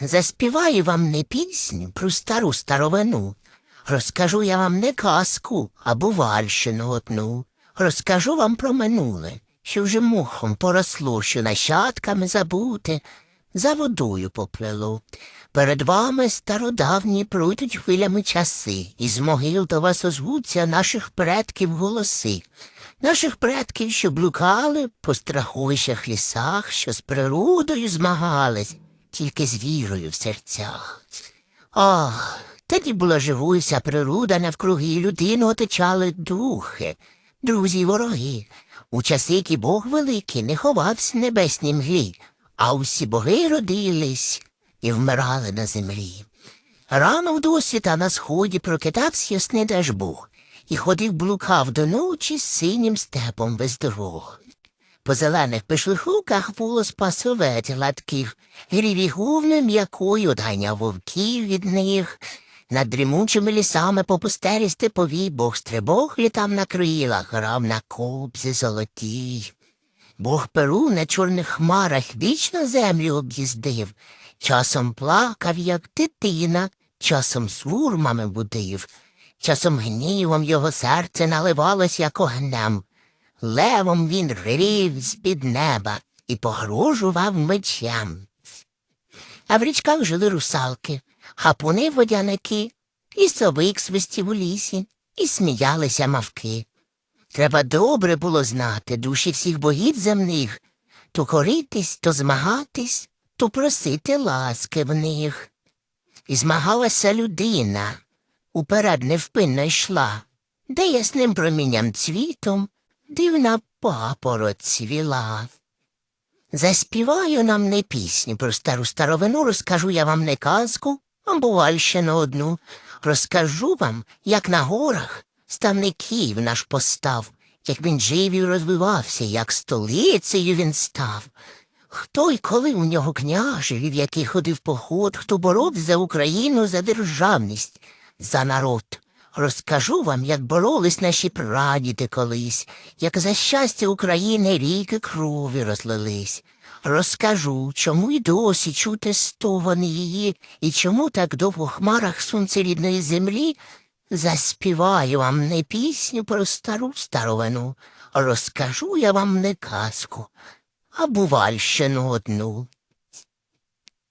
Заспіваю вам не пісню про стару старовину. Розкажу я вам не казку, а бувальщину одну. Розкажу вам про минуле, що вже мухом поросло, що нащадками забуте, за водою поплило. Перед вами стародавні пройдуть хвилями часи, і з могил до вас озвуться наших предків голоси. Наших предків, що блукали по страховищах лісах, що з природою змагались, тільки з вірою в серцях. Ах, тоді була живу вся природа навкруги, і людину оточали духи, друзі й вороги. У часи, які Бог великий, не ховався в небесній мглі, а усі боги родились і вмирали на землі. Рано в досвіта на сході прокидався ясний Дажбог і ходив блукав до ночі синім степом без дорог. По зелених пишлихуках було спасовець гладких, гріві гувно м'якою одганяв вовків від них. Над дрімучими лісами по пустелі степовій бог стрибог літав на крилах, грав на кобзі золотій. Бог Перу на чорних хмарах вічно землю об'їздив, часом плакав, як дитина, часом сурмами будив, часом гнівом його серце наливалось, як огнем. Левом він ревів з-під неба і погрожував мечем. А в річках жили русалки, хапуни водяники, і совик свистів у лісі, і сміялися мавки. Треба добре було знати душі всіх богів земних, то коритись, то змагатись, то просити ласки в них. І змагалася людина, уперед невпинно йшла, де ясним промінням цвітом дивна папороть цвіла. Заспіваю нам не пісню про стару старовину, розкажу я вам не казку, а бувальщину одну. Розкажу вам, як на горах ставний Київ наш постав, як він жив і розвивався, як столицею він став. Хто й коли у нього княжив, який ходив поход, хто боровся за Україну, за державність, за народ. Розкажу вам, як боролись наші прадіди колись, як за щастя України ріки крові розлились. Розкажу, чому й досі чути стогон її, і чому так довго хмарах сонце рідної землі заспіваю вам не пісню про стару старовину, розкажу я вам не казку, а бувальщину одну.